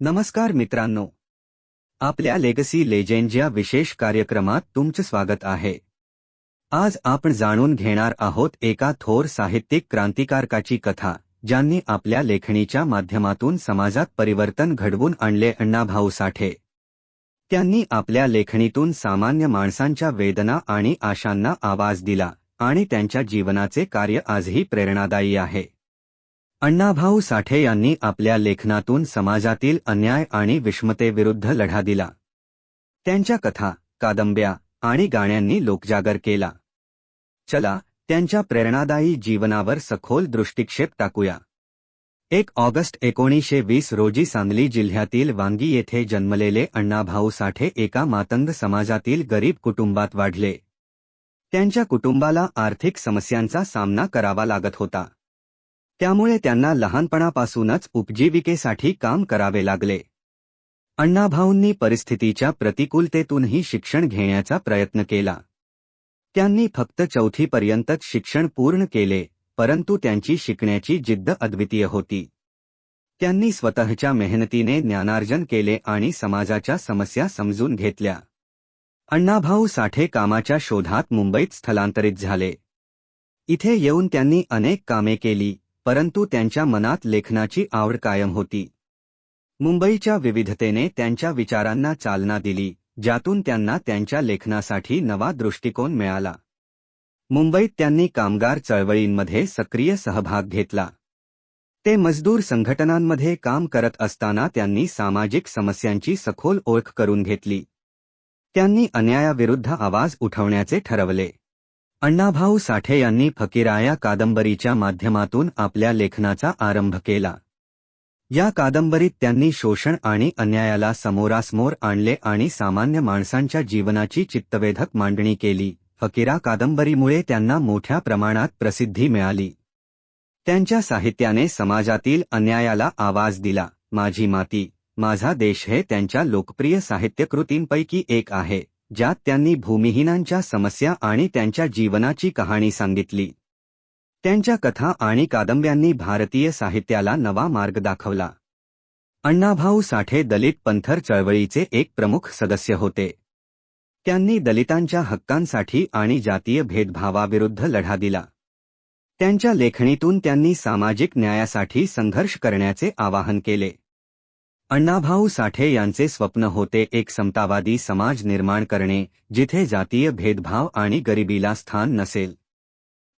नमस्कार मित्रांनो. आपल्या लेगसी लेजेंड या विशेष कार्यक्रमात तुमचं स्वागत आहे. आज आपण जाणून घेणार आहोत एका थोर साहित्यिक क्रांतिकारकाची कथा ज्यांनी आपल्या लेखणीच्या माध्यमातून समाजात परिवर्तन घडवून आणले अण्णाभाऊ साठे. त्यांनी आपल्या लेखणीतून सामान्य माणसांच्या वेदना आणि आशांना आवाज दिला आणि त्यांच्या जीवनाचे कार्य आजही प्रेरणादायी आहे. अण्णाभाऊ साठे यांनी आपल्या लेखनातून समाजातील अन्याय आणि विषमतेविरुद्ध लढा दिला. त्यांच्या कथा कादंब्या आणि गाण्यांनी लोकजागर केला. चला त्यांच्या प्रेरणादायी जीवनावर सखोल दृष्टिक्षेप टाकूया. एक ऑगस्ट एकोणीसशे वीस रोजी सांगली जिल्ह्यातील वांगी येथे जन्मलेले अण्णाभाऊ साठे एका मातंग समाजातील गरीब कुटुंबात वाढले. त्यांच्या कुटुंबाला आर्थिक समस्यांचा सामना करावा लागत होता. त्यामुळे त्यांना लहानपणापासूनच उपजीविकेसाठी काम करावे लागले. अण्णाभाऊंनी परिस्थितीच्या प्रतिकूलतेतूनही शिक्षण घेण्याचा प्रयत्न केला. त्यांनी फक्त चौथीपर्यंतच शिक्षण पूर्ण केले परंतु त्यांची शिकण्याची जिद्द अद्वितीय होती. त्यांनी स्वतःच्या मेहनतीने ज्ञानार्जन केले आणि समाजाच्या समस्या समजून घेतल्या. अण्णाभाऊ साठे कामाच्या शोधात मुंबईत स्थलांतरित झाले. इथे येऊन त्यांनी अनेक कामे केली परंतु त्यांच्या मनात लेखनाची आवड कायम होती. मुंबईच्या विविधतेने त्यांच्या विचारांना चालना दिली ज्यातून त्यांना त्यांच्या लेखनासाठी नवा दृष्टिकोन मिळाला. मुंबईत त्यांनी कामगार चळवळींमध्ये सक्रिय सहभाग घेतला. ते मजदूर संघटनांमध्ये काम करत असताना त्यांनी सामाजिक समस्यांची सखोल ओळख करून घेतली. त्यांनी अन्यायाविरुद्ध आवाज उठवण्याचे ठरवले. अण्णाभाऊ साठे यांनी फकीराया कादंबरीच्या माध्यमातून आपल्या लेखनाचा आरंभ केला. या कादंबरीत त्यांनी शोषण आणि अन्यायाला समोरासमोर आणले आणि सामान्य माणसांच्या जीवनाची चित्तवेधक मांडणी केली. फकीरा कादंबरीमुळे त्यांना मोठ्या प्रमाणात प्रसिद्धी मिळाली. त्यांच्या साहित्याने समाजातील अन्यायाला आवाज दिला. माझी माती माझा देश हे त्यांच्या लोकप्रिय साहित्यकृतींपैकी एक आहे. ज्यात त्यांनी भूमिहीनांच्या समस्या आणि त्यांच्या जीवनाची कहाणी सांगितली. त्यांच्या कथा आणि कादंब्यांनी भारतीय साहित्याला नवा मार्ग दाखवला. अण्णाभाऊ साठे दलित पंथर चळवळीचे एक प्रमुख सदस्य होते. त्यांनी दलितांच्या हक्कांसाठी आणि जातीय भेदभावाविरुद्ध लढा दिला. त्यांच्या लेखणीतून त्यांनी सामाजिक न्यायासाठी संघर्ष करण्याचे आवाहन केले. अण्णाभाऊ साठे यांचे स्वप्न होते एक समतावादी समाज निर्माण करणे जिथे जातीय भेदभाव आणि गरिबीला स्थान नसेल.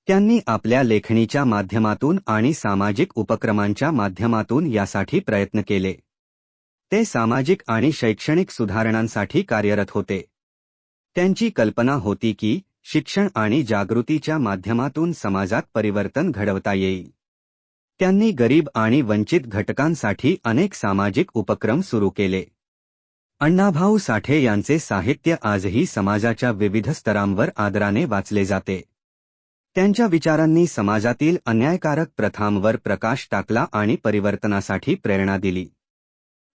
त्यांनी आपल्या लेखणीच्या माध्यमातून आणि सामाजिक उपक्रमांच्या माध्यमातून यासाठी प्रयत्न केले. ते सामाजिक आणि शैक्षणिक सुधारणांसाठी कार्यरत होते. त्यांची कल्पना होती की शिक्षण आणि जागृतीच्या माध्यमातून समाजात परिवर्तन घडवता येईल. त्यांनी गरीब आणि वंचित घटकांसाठी अनेक सामाजिक उपक्रम सुरू केले. अण्णाभाऊ साठे यांचे साहित्य आजही समाजाच्या विविध स्तरांवर आदराने वाचले जाते. त्यांच्या विचारांनी समाजातील अन्यायकारक प्रथांवर प्रकाश टाकला आणि परिवर्तनासाठी प्रेरणा दिली.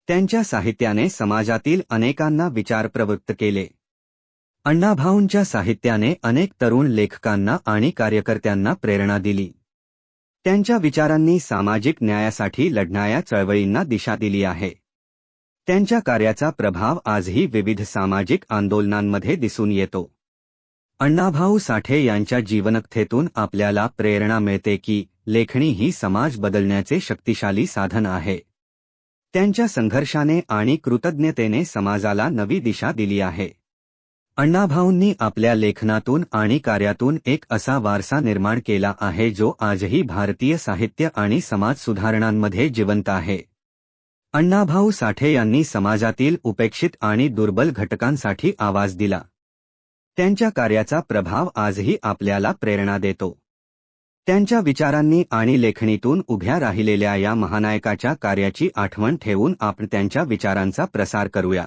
त्यांच्या साहित्याने समाजातील अनेकांना विचार प्रवृत्त केले. अण्णाभाऊंच्या साहित्याने अनेक तरुण लेखकांना आणि कार्यकर्त्यांना प्रेरणा दिली. त्यांच्या विचारांनी सामाजिक न्यायासाठी लढणाऱ्या चळवळींना दिशा दिली आहे. त्यांच्या कार्याचा प्रभाव आजही विविध सामाजिक आंदोलनांमध्ये दिसून येतो. अण्णाभाऊ साठे यांच्या जीवनकथेतून आपल्याला प्रेरणा मिळते की लेखणी ही समाज बदलण्याचे शक्तिशाली साधन आहे. त्यांच्या संघर्षाने आणि कृतज्ञतेने समाजाला नवी दिशा दिली आहे. अण्णाभाऊंनी आपल्या लेखनातून आणि कार्यातून एक असा वारसा निर्माण केला आहे जो आजही भारतीय साहित्य आणि समाज सुधारणांमध्ये जिवंत आहे. अण्णाभाऊ साठे यांनी समाजातील उपेक्षित आणि दुर्बल घटकांसाठी आवाज दिला. त्यांच्या कार्याचा प्रभाव आजही आपल्याला प्रेरणा देतो. त्यांच्या विचारांनी आणि लेखणीतून उभ्या राहिलेल्या या महानायकाच्या कार्याची आठवण ठेवून आपण त्यांच्या विचारांचा प्रसार करूया.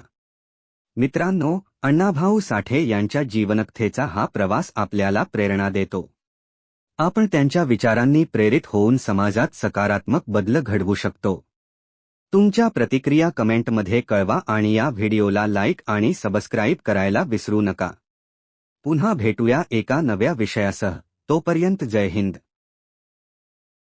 मित्रांनो अण्णाभाऊ साठे यांच्या जीवनकथेचा हा प्रवास आपल्याला प्रेरणा देतो. आपण त्यांच्या विचारांनी प्रेरित होऊन समाजात सकारात्मक बदल घडवू शकतो. तुमच्या प्रतिक्रिया कमेंटमध्ये कळवा आणि या व्हिडिओला लाईक आणि सबस्क्राईब करायला विसरू नका. पुन्हा भेटूया एका नव्या विषयासह. तोपर्यंत जय हिंद.